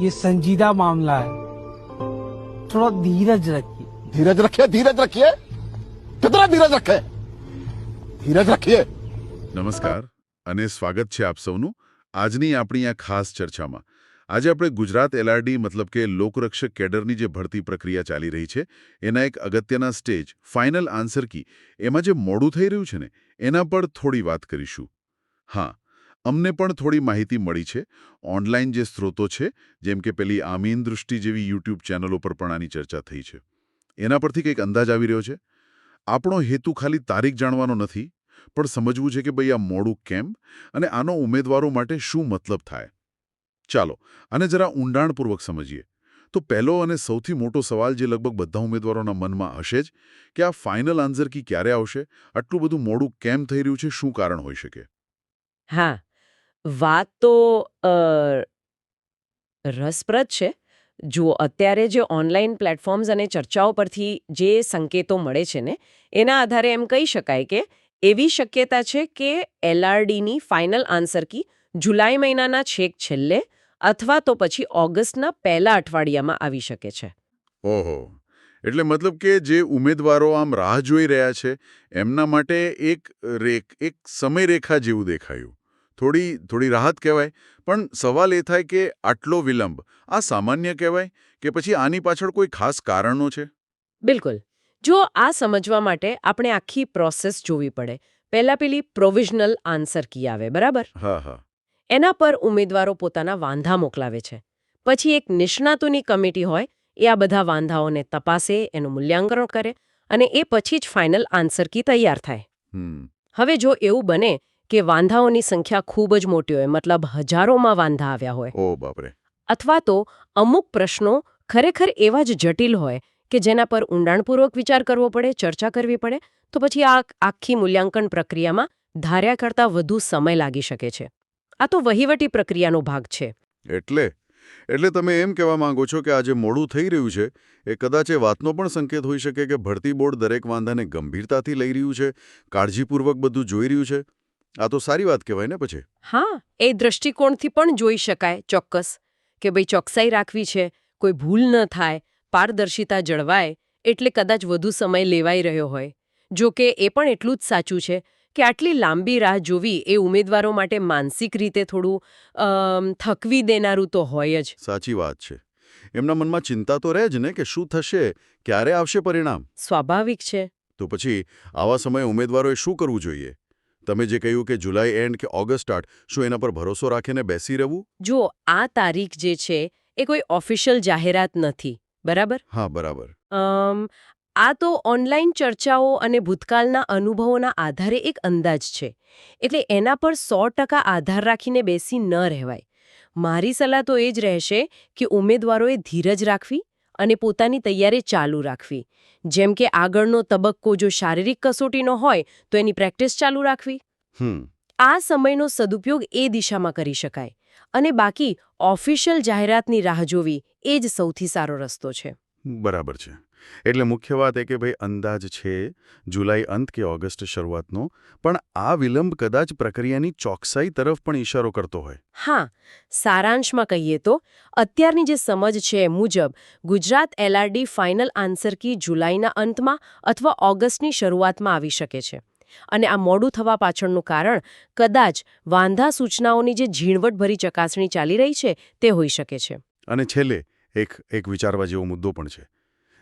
ये संजीदा मामला है थोड़ा धीरज रखिए धीरज रखिए धीरज रखिए कितना धीरज रखे धीरज रखिए નમસ્કાર અને સ્વાગત છે આપ સૌનું આજની આપણી આ ખાસ ચર્ચામાં આજે આપણે ગુજરાત એલઆરડી મતલબ કે લોકરક્ષક કેડરની જે ભરતી પ્રક્રિયા ચાલી રહી છે એના એક અગત્યના સ્ટેજ ફાઇનલ આન્સર કી એમાં જે મોડું થઈ રહ્યું છે ને એના પર થોડી વાત કરીશું હા અમને પણ થોડી માહિતી મળી છે. ઓનલાઈન જે સ્ત્રોતો છે, જેમ કે પેલી આમીન દૃષ્ટિ જેવી યુટ્યુબ ચેનલો પર પણ આની ચર્ચા થઈ છે. એના પરથી કંઈક અંદાજ આવી રહ્યો છે? આપણો હેતુ ખાલી તારીખ જાણવાનો નથી, પણ સમજવું છે કે ભાઈ આ મોડું કેમ અને આનો ઉમેદવારો માટે શું મતલબ થાય. ચાલો, આને જરા ઊંડાણપૂર્વક સમજીએ. તો પહેલો અને સૌથી મોટો સવાલ જે લગભગ બધા ઉમેદવારોના મનમાં હશે જ, કે આ ફાઇનલ આન્સર કી ક્યારે આવશે? આટલું બધું મોડું કેમ થઈ રહ્યું છે? શું કારણ હોઈ શકે? હા. વાત તો રસપ્રદ છે. જુઓ, અત્યારે જે ઓનલાઈન પ્લેટફોર્મ્સ અને ચર્ચાઓ પરથી જે સંકેતો મળે છે ને, એના આધારે એમ કહી શકાય કે એવી શક્યતા છે કે એલઆરડીની ફાઇનલ આન્સર કી જુલાઈ મહિનાના છેક છેલ્લે અથવા તો પછી ઓગસ્ટના પહેલા અઠવાડિયામાં આવી શકે છે. ઓહો. એટલે મતલબ કે જે ઉમેદવારો આમ રાહ જોઈ રહ્યા છે, એમના માટે એક રેખ, એક સમયરેખા જેવું દેખાયું. થોડી થોડી રાહત કહેવાય. પણ સવાલ એ થાય કે આટલો વિલંબ આ સામાન્ય કહેવાય કે પછી આની પાછળ કોઈ ખાસ કારણો છે? બિલકુલ. જો આ સમજવા માટે આપણે આખી પ્રોસેસ જોવી પડે. પહેલા પેલી પ્રોવિઝનલ આન્સર કી આવે બરાબર? હા હા. એના પર ઉમેદવારો પોતાના વાંધા મોકલાવે છે. પછી એક નિષ્ણાતોની કમિટી હોય એ આ બધા વાંધાઓને તપાસે એનું મૂલ્યાંકન કરે અને એ પછી જ ફાઇનલ આન્સર કી તૈયાર થાય. હવે જો એવું બને કે વાંધાઓની સંખ્યા ખૂબ જ મોટી હોય મતલબ હજારોમાં વાંધા આવ્યા હોય. ઓ બાપરે. અથવા તો અમુક પ્રશ્નો ખરેખર એવા જ જટિલ હોય કે જેના પર ઊંડાણપૂર્વક વિચાર કરવો પડે ચર્ચા કરવી પડે તો પછી આ આખી મૂલ્યાંકન પ્રક્રિયામાં ધાર્યા કરતાં વધુ સમય લાગી શકે છે. આ તો વહીવટી પ્રક્રિયાનો ભાગ છે. એટલે? એટલે તમે એમ કહેવા માંગો છો કે આ જે મોડું થઈ રહ્યું છે એ કદાચ એ વાતનો પણ સંકેત હોઈ શકે કે ભરતી બોર્ડ દરેક વાંધાને ગંભીરતાથી લઈ રહ્યું છે કાળજીપૂર્વક બધું જોઈ રહ્યું છે? આ તો સારી વાત કહેવાય ને પછી. હા એ દ્રષ્ટિકોણથી પણ જોઈ શકાય ચોક્કસ કે ભાઈ ચોકસાઈ રાખવી છે કોઈ ભૂલ ન થાય પારદર્શિતા જળવાય એટલે કદાચ વધુ સમય લેવાઈ રહ્યો હોય. જો કે એ પણ એટલું જ સાચું છે કે આટલી લાંબી રાહ જોવી એ ઉમેદવારો માટે માનસિક રીતે થોડું થકવી દેનારું તો હોય જ. સાચી વાત છે. એમના મનમાં ચિંતા તો રહે જ ને કે શું થશે ક્યારે આવશે પરિણામ? સ્વાભાવિક છે. તો પછી આવા સમયે ઉમેદવારોએ શું કરવું જોઈએ? તમે જે કહ્યું કે જુલાઈ એન્ડ કે ઓગસ્ટ સ્ટાર્ટ શું એના પર ભરોસો રાખીને બેસી રહેવું? જો આ તારીખ જે છે એ કોઈ ઓફિશિયલ જાહેરાત નથી બરાબર? હા બરાબર. આ તો ઓનલાઈન ચર્ચાઓ અને ભૂતકાળના અનુભવોના આધારે એક અંદાજ છે. એટલે એના પર સો ટકા આધાર રાખીને બેસી ન રહેવાય. મારી સલાહ તો એ જ રહેશે કે ઉમેદવારોએ ધીરજ રાખવી અને પોતાની તૈયારી ચાલુ રાખવી. જેમ કે આગળનો તબક્કો જો શારીરિક કસોટીનો હોય તો એની પ્રેક્ટિસ ચાલુ રાખવી. આ સમયનો સદુપયોગ એ દિશામાં કરી શકાય. અને બાકી ઓફિશિયલ જાહેરાતની રાહ જોવી એ જ સૌથી સારો રસ્તો છે. બરાબર છે. એટલે મુખ્ય વાત એ કે ભાઈ અંદાજ છે જુલાઈ અંત કે ઓગસ્ટ શરૂઆતનો પણ આ વિલંબ કદાચ પ્રક્રિયાની ચોકસાઈ તરફ પણ ઇશારો કરતો હોય. હા સારાંશમાં કહીએ તો અત્યારની જે સમજ છે મુજબ Gujarat LRD final answer key જુલાઈના અંતમાં અથવા ઓગસ્ટની શરૂઆતમાં આવી શકે છે. અને આ મોડું થવા પાછળનું કારણ કદાચ વાંધા સૂચનાઓની જે ઝીણવટભરી ચકાસણી ચાલી રહી છે તે હોઈ શકે છે. અને છેલ્લે એક એક વિચારવા જેવો મુદ્દો પણ છે.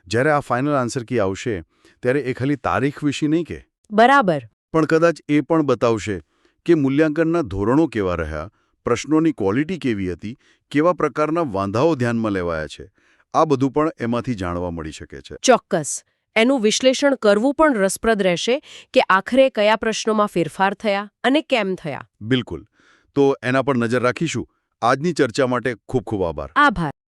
જ્યારે આ ફાઇનલ આન્સર કી આવશે ત્યારે એ ખાલી તારીખ વિશે નહીં કે? બરાબર. પણ કદાચ એ પણ બતાવશે કે મૂલ્યાંકનના ધોરણો કેવા રહ્યા પ્રશ્નોની ક્વોલિટી કેવી હતી કેવા પ્રકારના વાંધાઓ ધ્યાનમાં લેવાયા છે. આ બધું પણ એમાંથી જાણવા મળી શકે છે. ચોક્કસ. એનું વિશ્લેષણ કરવું પણ રસપ્રદ રહેશે કે આખરે કયા પ્રશ્નોમાં ફેરફાર થયા અને કેમ થયા. બિલકુલ. તો એના પર નજર રાખીશું. આજની ચર્ચા માટે ખૂબ ખૂબ આભાર. આભાર.